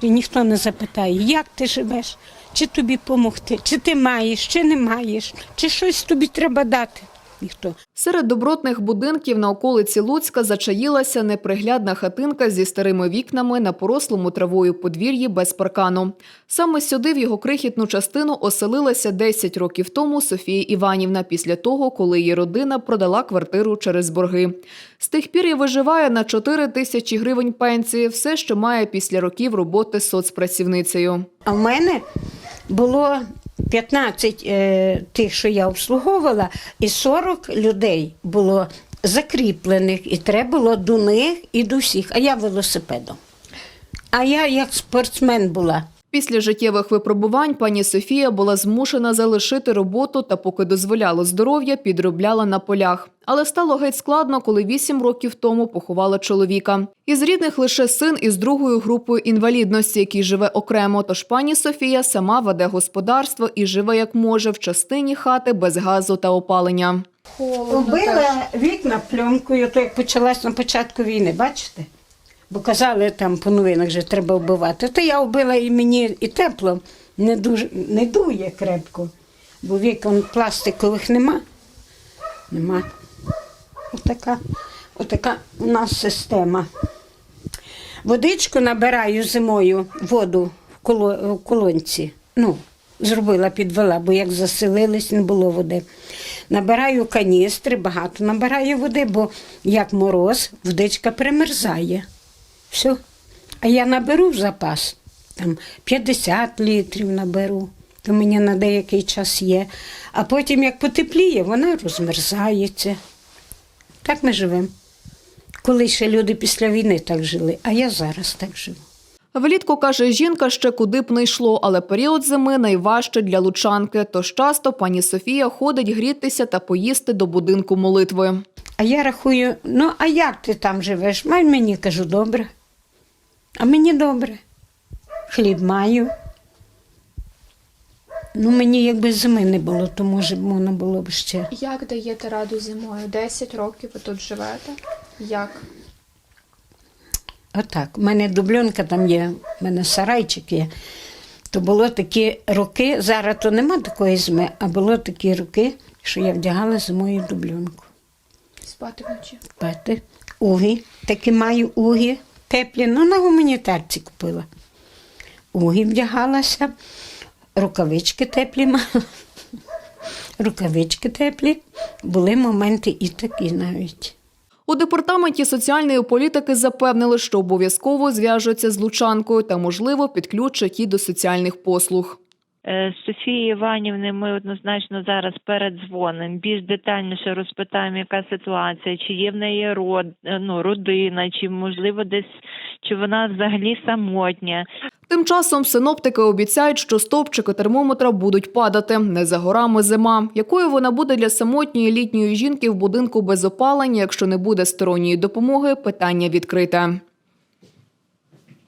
І ніхто не запитає, як ти живеш, чи тобі допомогти, чи ти маєш, чи не маєш, чи щось тобі треба дати. Ніхто. Серед добротних будинків на околиці Луцька зачаїлася неприглядна хатинка зі старими вікнами на порослому травою подвір'ї без паркану. Саме сюди в його крихітну частину оселилася 10 років тому Софія Іванівна після того, коли її родина продала квартиру через борги. З тих пір і виживає на 4 тисячі гривень пенсії, все, що має після років роботи соцпрацівницею. А в мене було 15 е, тих, що я обслуговувала, і 40 людей було закріплених, і треба було до них і до всіх. А я велосипедом. А я як спортсмен була. Після життєвих випробувань пані Софія була змушена залишити роботу та, поки дозволяло здоров'я, підробляла на полях. Але стало геть складно, коли вісім років тому поховала чоловіка. Із рідних лише син із другою групою інвалідності, який живе окремо. Тож пані Софія сама веде господарство і живе як може в частині хати без газу та опалення. Убила вікна пленкою, то як почалась на початку війни, бачите? Бо казали там по новинах, що треба вбивати. То я вбила і мені і тепло, не, дуже, не дує крепко, бо вікон пластикових нема. Нема. Отака, отака у нас система. Водичку набираю зимою, воду в, коло, в колонці. Ну, зробила, підвела, бо як заселились, не було води. Набираю каністри, багато набираю води, бо як мороз, водичка примерзає. Все. А я наберу в запас, там 50 літрів наберу, то мені на деякий час є. А потім, як потепліє, вона розмерзається. Так ми живемо. Коли ще люди після війни так жили, а я зараз так живу. Влітку, каже жінка, ще куди б не йшло, але період зими найважче для лучанки. Тож часто пані Софія ходить грітися та поїсти до будинку молитви. А я рахую, ну а як ти там живеш? Май мені кажу, добре. А мені добре. Хліб маю. Ну, мені якби зими не було, то може б можна було б ще. Як даєте раду зимою? 10 років ви тут живете? Як? Отак. У мене дубльонка там є, у мене сарайчик є. То було такі роки, зараз то нема такої зими, а було такі роки, що я вдягала зимою дубльонку. Спати вночі? Пати. Угі. Такі маю угі теплі. Ну, на гуманітарці купила. Угі вдягалася, рукавички теплі мала. Рукавички теплі. Були моменти і такі навіть. У департаменті соціальної політики запевнили, що обов'язково зв'яжуться з лучанкою та, можливо, підключать її до соціальних послуг. Е, З Софії Іванівни ми однозначно зараз передзвонимо, більш детальніше розпитаємо, яка ситуація, чи є в неї род, е, ну, родина, чи можливо десь чи вона взагалі самотня. Тим часом синоптики обіцяють, що стовпчики термометра будуть падати. Не за горами зима. Якою вона буде для самотньої літньої жінки в будинку без опалення, якщо не буде сторонньої допомоги, питання відкрите.